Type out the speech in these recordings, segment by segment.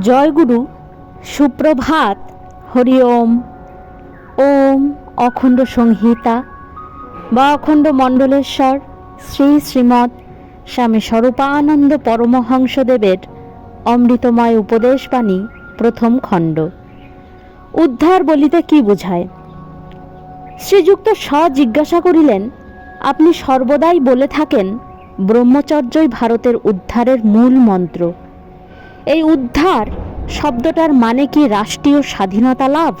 জয়গুরু, সুপ্রভাত, হরি ওম। ওম অখণ্ড সংহিতা বা অখণ্ড মণ্ডলেশ্বর, শ্রী শ্রীমৎ স্বামী স্বরূপানন্দ পরমহংসদেবের অমৃতময় উপদেশবাণী, প্রথম খণ্ড। উদ্ধার বলিতে কি বোঝায়? শ্রীযুক্ত স জিজ্ঞাসা করিলেন, আপনি সর্বদাই বলে থাকেন, ব্রহ্মচর্যই ভারতের উদ্ধারের মূল মন্ত্র। এই উদ্ধার শব্দটার মানে কি রাষ্ট্রীয় স্বাধীনতা লাভ?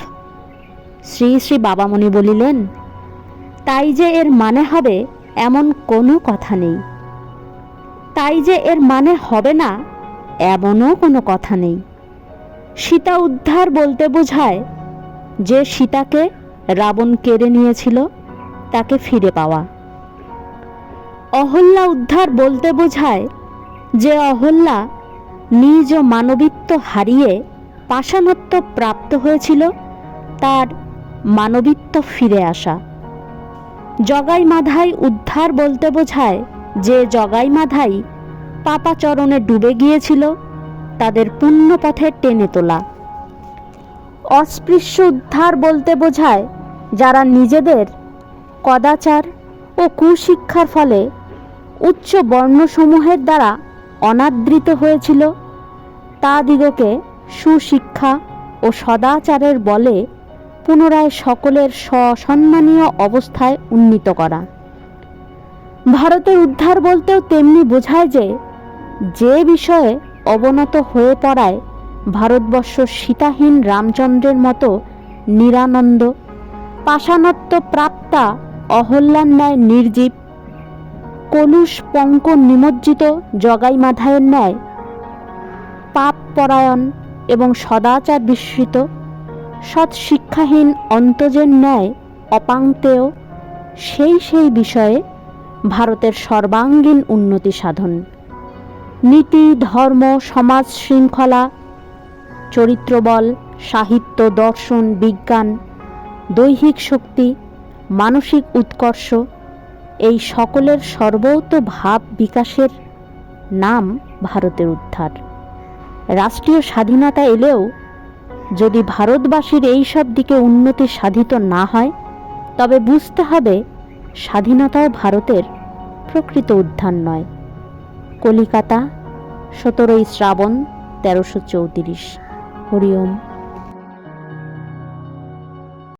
শ্রী শ্রী বাবামণি বলিলেন, তাই যে এর মানে হবে এমন কোনো কথা নেই। তাই যে এর মানে হবে না এমনও কোনো কথা নেই। সীতা উদ্ধার বলতে বোঝায়, যে সীতাকে রাবণ কেড়ে নিয়েছিল, তাকে ফিরে পাওয়া। অহল্যা উদ্ধার বলতে বোঝায়, যে অহল্যা নিজ মানবিত্ব হারিয়ে পাষাণত্ব প্রাপ্ত হয়েছিল, তার মানবিত্ব ফিরে আসা। জগাই মাধাই উদ্ধার বলতে বোঝায় যে জগাই মাধাই পাপাচরণে ডুবে গিয়েছিল, তাদের পুণ্য পথে টেনে তোলা। অস্পৃশ্য উদ্ধার বলতে বোঝায় যারা নিজেদের কদাচার ও কুশিক্ষার ফলে উচ্চ বর্ণসমূহের দ্বারা অনাদৃত হয়েছিল। তাদিগকে সুশিক্ষা ও সদাচারের বলে পুনরায় সকলের সসম্মানীয় অবস্থায় উন্নীত করা। ভারতের উদ্ধার বলতেও তেমনি বোঝায় যে যে বিষয়ে অবনত হয়ে পড়ায় ভারতবর্ষ সীতাহীন রামচন্দ্রের মতো নিরানন্দ পাষাণত্ব প্রাপ্তা অহল্যার ন্যায় নির্জীব কলুষ পঙ্ক নিমজ্জিত জগাই মাধায়ের ন্যায়। পাপ পরায়ণ এবং সদাচার বিস্মৃত। সৎ শিক্ষাহীন অন্তজের ন্যায় অপাঙ্ক্তেয় সেই সেই বিষয়ে ভারতের সর্বাঙ্গীন উন্নতি সাধন। নীতি, ধর্ম, সমাজ শৃঙ্খলা, চরিত্রবল, সাহিত্য, দর্শন, বিজ্ঞান, দৈহিক শক্তি, মানসিক উৎকর্ষ এই সকলের সর্বত ভাব বিকাশের নাম ভারতের উদ্ধার। রাষ্ট্রীয় স্বাধীনতা এলেও যদি ভারতবাসীর এই সব দিকে উন্নতি সাধিত না হয়, তবে বুঝতে হবে স্বাধীনতাও ভারতের প্রকৃত উদ্ধার নয়। কলিকাতা, সতেরোই শ্রাবণ, তেরোশো চৌত্রিশ। হরিওম